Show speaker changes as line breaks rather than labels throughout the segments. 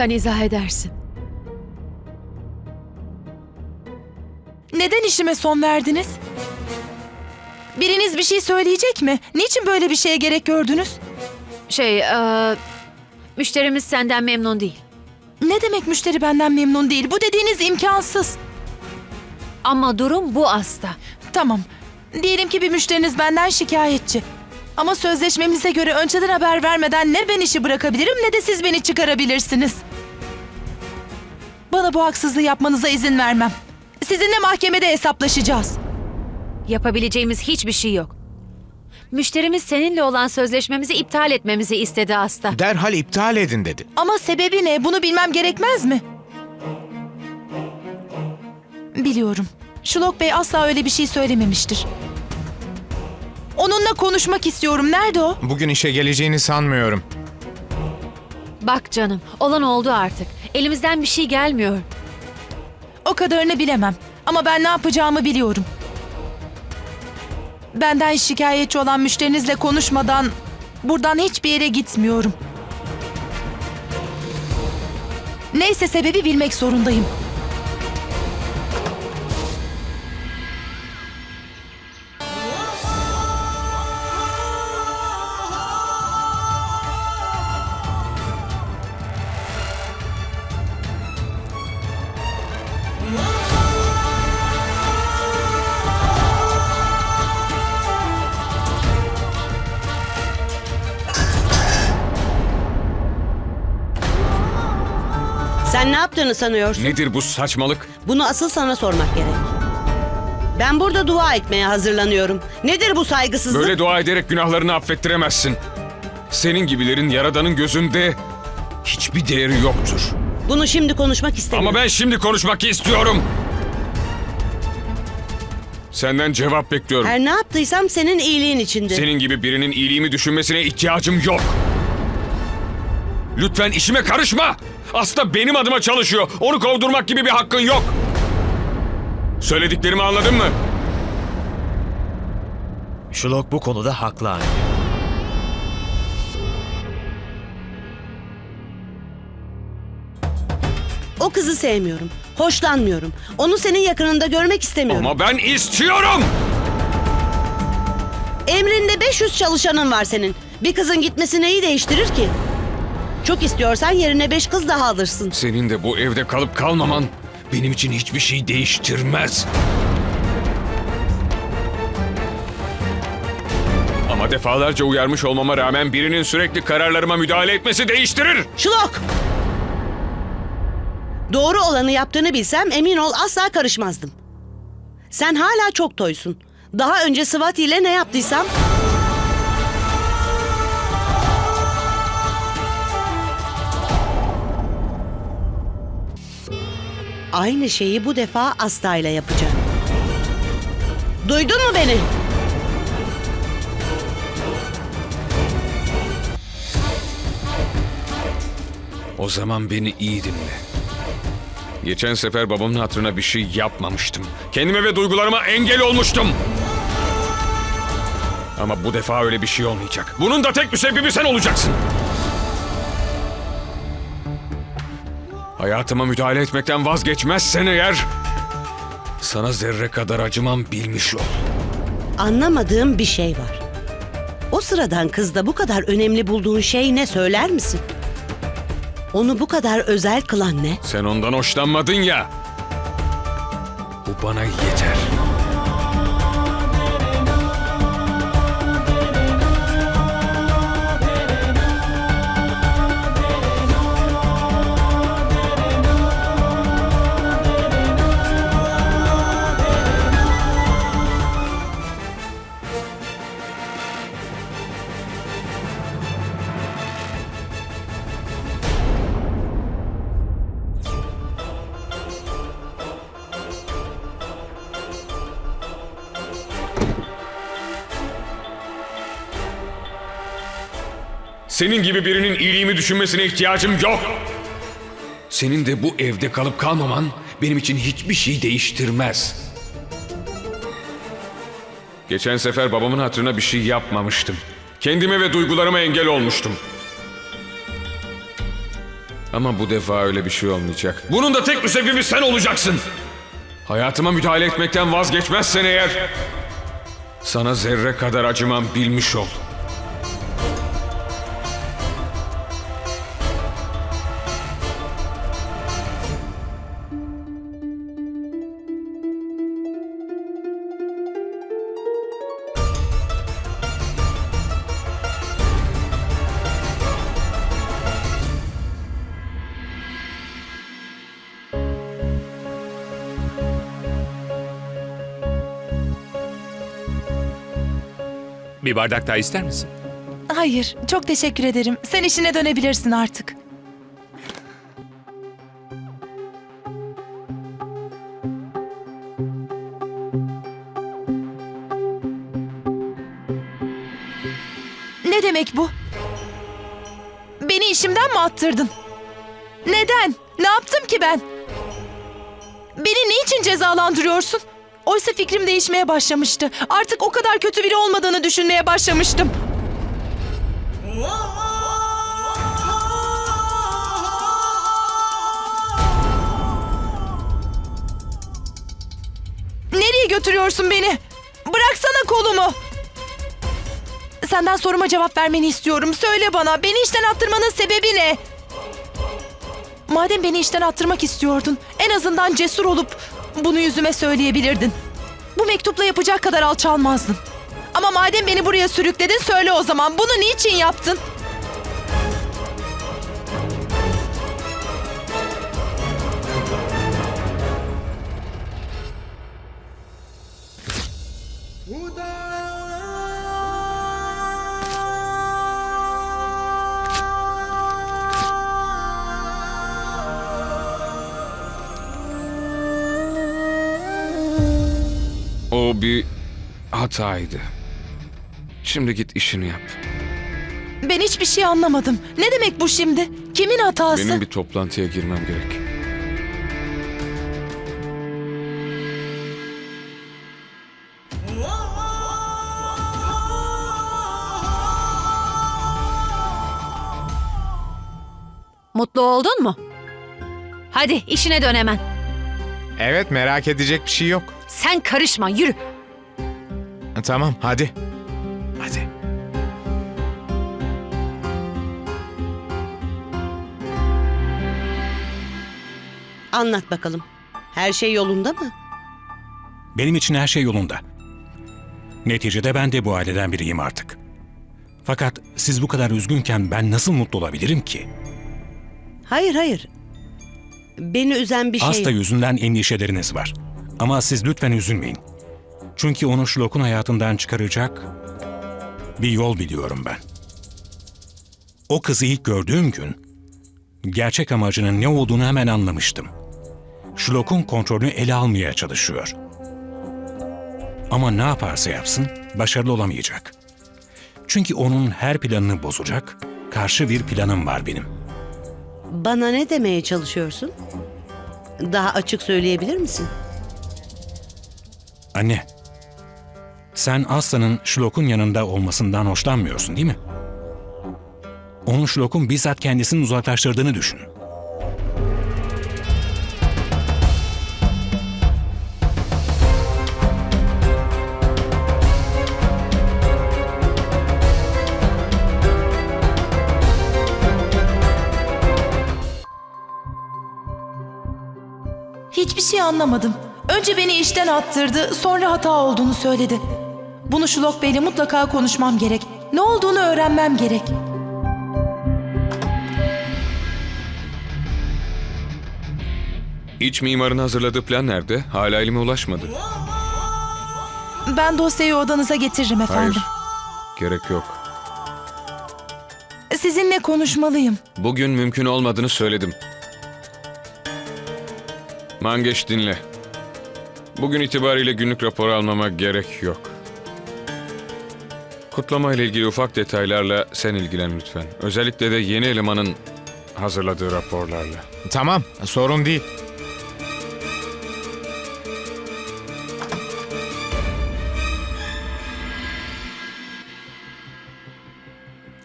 Sen izah edersin.
Neden işime son verdiniz? Biriniz bir şey söyleyecek mi? Niçin böyle bir şeye gerek gördünüz?
Şey, eee, müşterimiz senden memnun değil.
Ne demek müşteri benden memnun değil? Bu dediğiniz imkansız.
Ama durum bu Asta.
Tamam. Diyelim ki bir müşteriniz benden şikayetçi. Ama sözleşmemize göre önceden haber vermeden ne ben işi bırakabilirim ne de siz beni çıkarabilirsiniz. Bana bu haksızlığı yapmanıza izin vermem. Sizinle mahkemede hesaplaşacağız.
Yapabileceğimiz hiçbir şey yok. Müşterimiz seninle olan sözleşmemizi iptal etmemizi istedi Asta.
Derhal iptal edin dedi.
Ama sebebi ne? Bunu bilmem gerekmez mi? Biliyorum. Şulok Bey asla öyle bir şey söylememiştir. Onunla konuşmak istiyorum. Nerede o?
Bugün işe geleceğini sanmıyorum.
Bak canım, olan oldu artık. Elimizden bir şey gelmiyor.
O kadarını bilemem. Ama ben ne yapacağımı biliyorum. Benden şikayetçi olan müşterinizle konuşmadan buradan hiçbir yere gitmiyorum. Neyse sebebi bilmek zorundayım.
Sen ne yaptığını sanıyorsun?
Nedir bu saçmalık?
Bunu asıl sana sormak gerek. Ben burada dua etmeye hazırlanıyorum. Nedir bu saygısızlık?
Böyle dua ederek günahlarını affettiremezsin. Senin gibilerin Yaradan'ın gözünde hiçbir değeri yoktur.
Bunu şimdi konuşmak istemiyorum.
Ama ben şimdi konuşmak istiyorum. Senden cevap bekliyorum.
Her ne yaptıysam senin iyiliğin içindi.
Senin gibi birinin iyiliğimi düşünmesine ihtiyacım yok. Lütfen işime karışma. Aslında benim adıma çalışıyor. Onu kovdurmak gibi bir hakkın yok. Söylediklerimi anladın mı?
Şulok bu konuda haklı anne.
O kızı sevmiyorum. Hoşlanmıyorum. Onu senin yakınında görmek istemiyorum.
Ama ben istiyorum.
Emrinde 500 çalışanın var senin. Bir kızın gitmesi neyi değiştirir ki? Çok istiyorsan yerine 5 kız daha alırsın.
Senin de bu evde kalıp kalmaman benim için hiçbir şey değiştirmez. Ama defalarca uyarmış olmama rağmen birinin sürekli kararlarıma müdahale etmesi değiştirir.
Şulok! Doğru olanı yaptığını bilsem emin ol asla karışmazdım. Sen hala çok toysun. Daha önce Swati ile ne yaptıysam... Aynı şeyi bu defa Asta ile yapacağım. Duydun mu beni?
O zaman beni iyi dinle. Geçen sefer babamın hatırına bir şey yapmamıştım. Kendime ve duygularıma engel olmuştum. Ama bu defa öyle bir şey olmayacak. Bunun da tek müsebbibi sen olacaksın. Hayatıma müdahale etmekten vazgeçmezsen eğer... Sana zerre kadar acımam bilmiş ol.
Anlamadığım bir şey var. O sıradan kızda bu kadar önemli bulduğun şey ne söyler misin? Onu bu kadar özel kılan ne?
Sen ondan hoşlanmadın ya. Bu bana yeter. Senin gibi birinin iyiliğimi düşünmesine ihtiyacım yok. Senin de bu evde kalıp kalmaman benim için hiçbir şey değiştirmez. Geçen sefer babamın hatırına bir şey yapmamıştım. Kendime ve duygularıma engel olmuştum. Ama bu defa öyle bir şey olmayacak. Bunun da tek müsebbibi sen olacaksın. Hayatıma müdahale etmekten vazgeçmezsen eğer... Sana zerre kadar acımam bilmiş ol.
Bir bardak daha ister misin?
Hayır, çok teşekkür ederim. Sen işine dönebilirsin artık. Ne demek bu? Beni işimden mi attırdın? Neden? Ne yaptım ki ben? Beni niçin cezalandırıyorsun? Oysa fikrim değişmeye başlamıştı. Artık o kadar kötü biri olmadığını düşünmeye başlamıştım. Nereye götürüyorsun beni? Bıraksana kolumu. Senden soruma cevap vermeni istiyorum. Söyle bana beni işten attırmanın sebebi ne? Madem beni işten attırmak istiyordun, en azından cesur olup bunu yüzüme söyleyebilirdin. Bu mektupla yapacak kadar alçalmazdın. Ama madem beni buraya sürükledin söyle o zaman bunu niçin yaptın?
O bir hataydı. Şimdi git işini yap.
Ben hiçbir şey anlamadım. Ne demek bu şimdi? Kimin hatası?
Benim bir toplantıya girmem gerek.
Mutlu oldun mu? Hadi işine dön hemen.
Evet merak edecek bir şey yok.
Sen karışma yürü.
Tamam hadi. Hadi.
Anlat bakalım. Her şey yolunda mı?
Benim için her şey yolunda. Neticede ben de bu aileden biriyim artık. Fakat siz bu kadar üzgünken ben nasıl mutlu olabilirim ki?
Hayır hayır. Beni üzen bir şey...
Hasta yüzünden endişeleriniz var. Ama siz lütfen üzülmeyin. Çünkü onu Şlok'un hayatından çıkaracak bir yol biliyorum ben. O kızı ilk gördüğüm gün gerçek amacının ne olduğunu hemen anlamıştım. Şlok'un kontrolünü ele almaya çalışıyor. Ama ne yaparsa yapsın başarılı olamayacak. Çünkü onun her planını bozacak, karşı bir planım var benim.
Bana ne demeye çalışıyorsun? Daha açık söyleyebilir misin?
Anne, sen Aslan'ın Şlok'un yanında olmasından hoşlanmıyorsun değil mi? Onun Şlok'un bizzat kendisini uzaklaştırdığını düşün.
Hiçbir şey anlamadım. Önce beni işten attırdı, sonra hata olduğunu söyledi. Bunu Şulok Bey'le mutlaka konuşmam gerek. Ne olduğunu öğrenmem gerek.
İç mimarın hazırladığı plan nerede? Hala elime ulaşmadı.
Ben dosyayı odanıza getiririm efendim.
Hayır. Gerek yok.
Sizinle konuşmalıyım.
Bugün mümkün olmadığını söyledim. Mangeç dinle. Bugün itibariyle günlük rapor almama gerek yok. Kutlama ile ilgili ufak detaylarla sen ilgilen lütfen. Özellikle de yeni elemanın hazırladığı raporlarla.
Tamam sorun değil.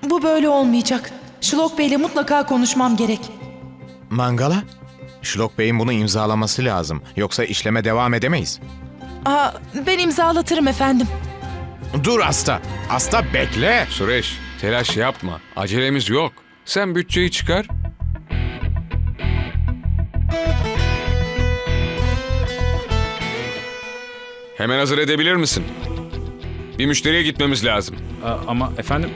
Bu böyle olmayacak. Şulok Bey'le mutlaka konuşmam gerek.
Mangala? Şlok Bey'in bunu imzalaması lazım. Yoksa işleme devam edemeyiz.
Aa, ben imzalatırım efendim.
Dur Asta. Asta bekle.
Süreç, telaş yapma. Acelemiz yok. Sen bütçeyi çıkar. Hemen hazır edebilir misin? Bir müşteriye gitmemiz lazım.
A- ama efendim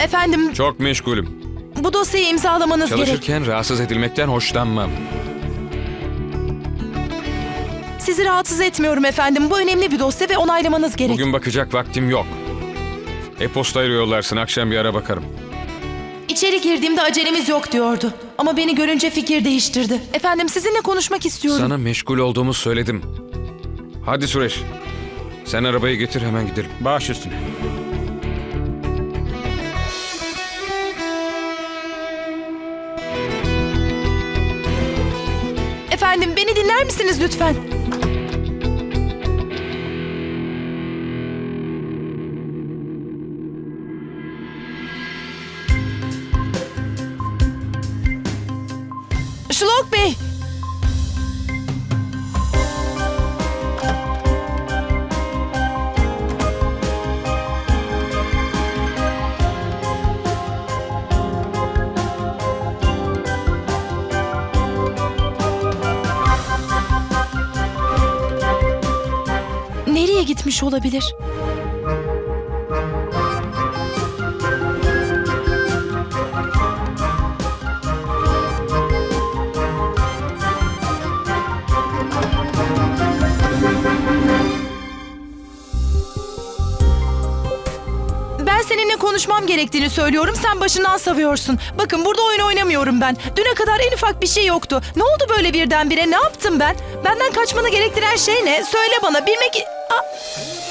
Efendim,
Çok meşgulüm.
Bu dosyayı imzalamanız gerek.
Çalışırken rahatsız edilmekten hoşlanmam.
Sizi rahatsız etmiyorum efendim. Bu önemli bir dosya ve onaylamanız gerek.
Bugün bakacak vaktim yok. E-postayla yollarsın. Akşam bir ara bakarım.
İçeri girdiğimde acelemiz yok diyordu. Ama beni görünce fikir değiştirdi. Efendim sizinle konuşmak istiyorum.
Sana meşgul olduğumu söyledim. Hadi Süreç. Sen arabayı getir hemen gidelim.
baş üstüne.
Misiniz lütfen? Olabilir? Ben seninle konuşmam gerektiğini söylüyorum. Sen başından savuyorsun. Bakın burada oyun oynamıyorum ben. Düne kadar en ufak bir şey yoktu. Ne oldu böyle birdenbire? Ne yaptım ben? Benden kaçmanı gerektiren şey ne? Söyle bana. Bilmek... Oh!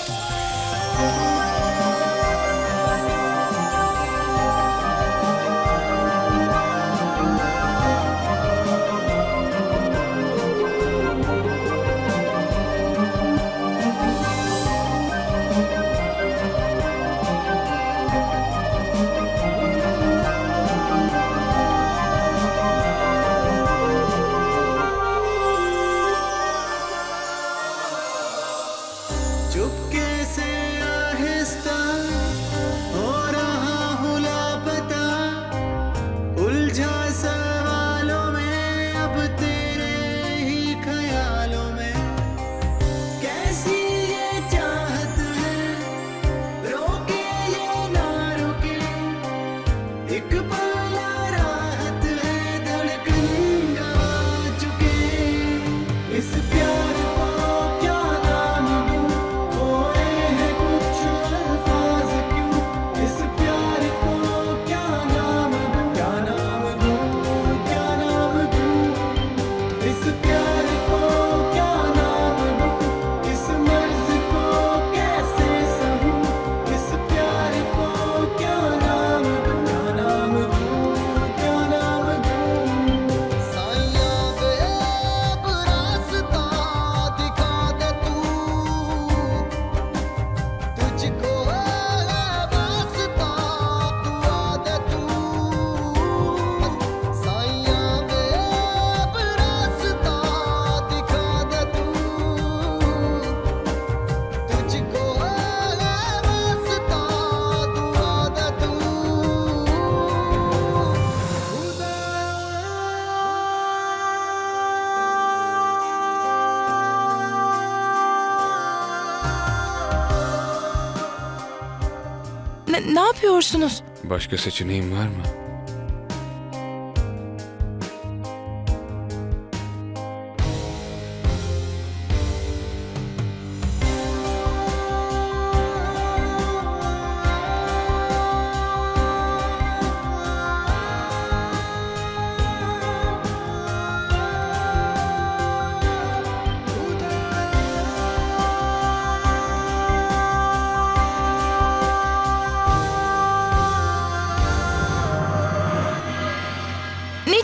Yapıyorsunuz?
Başka seçeneğin var mı?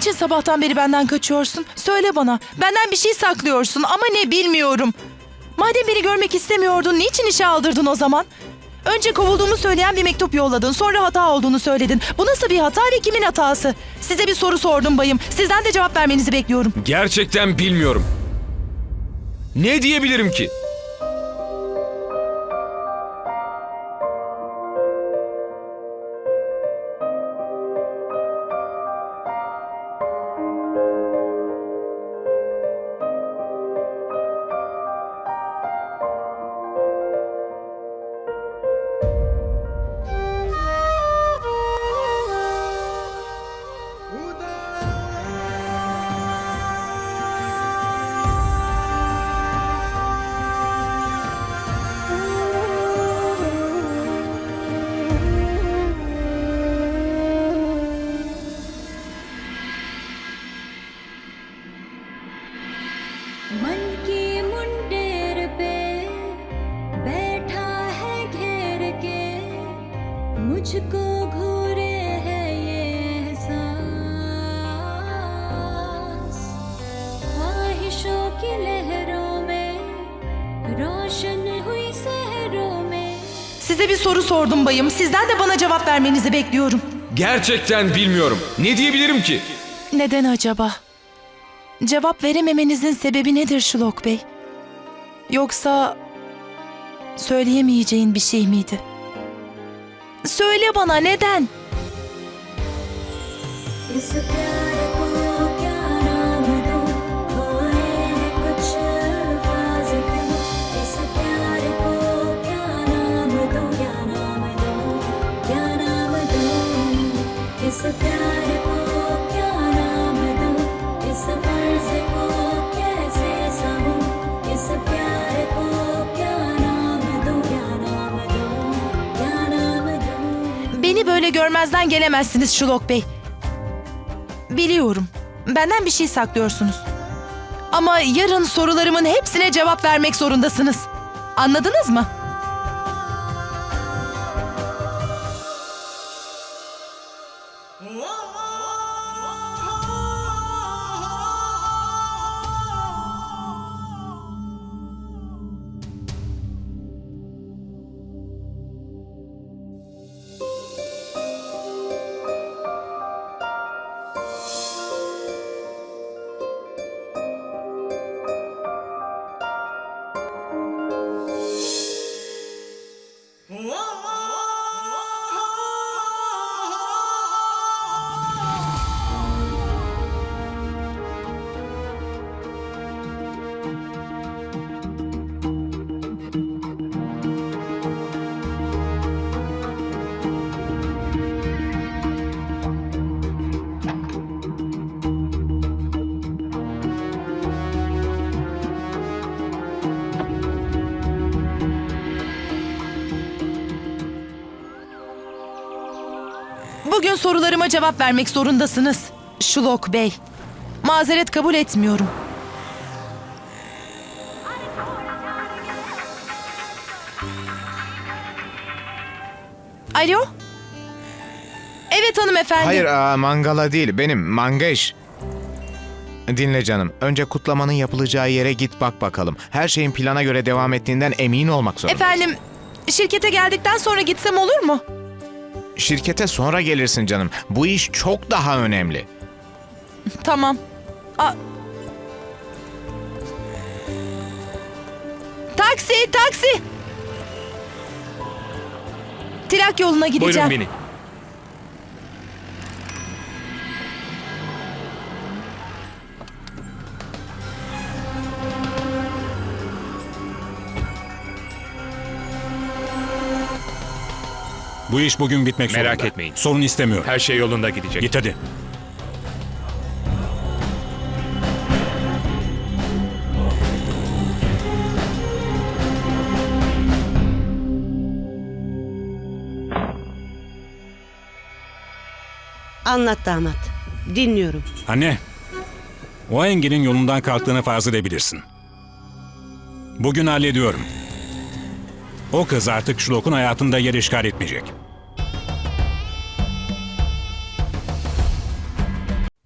Niçin sabahtan beri benden kaçıyorsun? Söyle bana. Benden bir şey saklıyorsun ama ne bilmiyorum. Madem beni görmek istemiyordun, niçin işe aldırdın o zaman?
Önce kovulduğumu söyleyen bir mektup yolladın. Sonra hata olduğunu söyledin. Bu nasıl bir hata ve kimin hatası? Size bir soru sordum bayım. Sizden de cevap vermenizi bekliyorum.
Gerçekten bilmiyorum. Ne diyebilirim ki?
Size bir soru sordum bayım. Sizden de bana cevap vermenizi bekliyorum.
Gerçekten bilmiyorum. Ne diyebilirim ki?
Neden acaba? Cevap verememenizin sebebi nedir Şulok Bey? Yoksa söyleyemeyeceğin bir şey miydi? Söyle bana neden?
इस
Beni böyle görmezden gelemezsiniz Şulok Bey. Biliyorum. Benden bir şey saklıyorsunuz. Ama yarın sorularımın hepsine cevap vermek zorundasınız. Anladınız mı? Bugün sorularıma cevap vermek zorundasınız. Şulok Bey. Mazeret kabul etmiyorum. Alo? Evet hanımefendi.
Hayır aa, mangala değil benim mangeş. Dinle canım. Önce kutlamanın yapılacağı yere git bak bakalım. Her şeyin plana göre devam ettiğinden emin olmak zorundasın.
Efendim, şirkete geldikten sonra gitsem olur mu?
Şirkete sonra gelirsin canım. Bu iş çok daha önemli.
Tamam. A- taksi, taksi. Trak yoluna gideceğim.
Buyurun binin.
Bu iş bugün bitmek zorunda.
Merak etmeyin.
Sorun istemiyorum.
Her şey yolunda gidecek.
Git hadi.
Anlat damat. Dinliyorum.
Anne, o engelin yolundan kalktığını farz edebilirsin. Bugün hallediyorum. O kız artık Şlok'un hayatında yer işgal etmeyecek.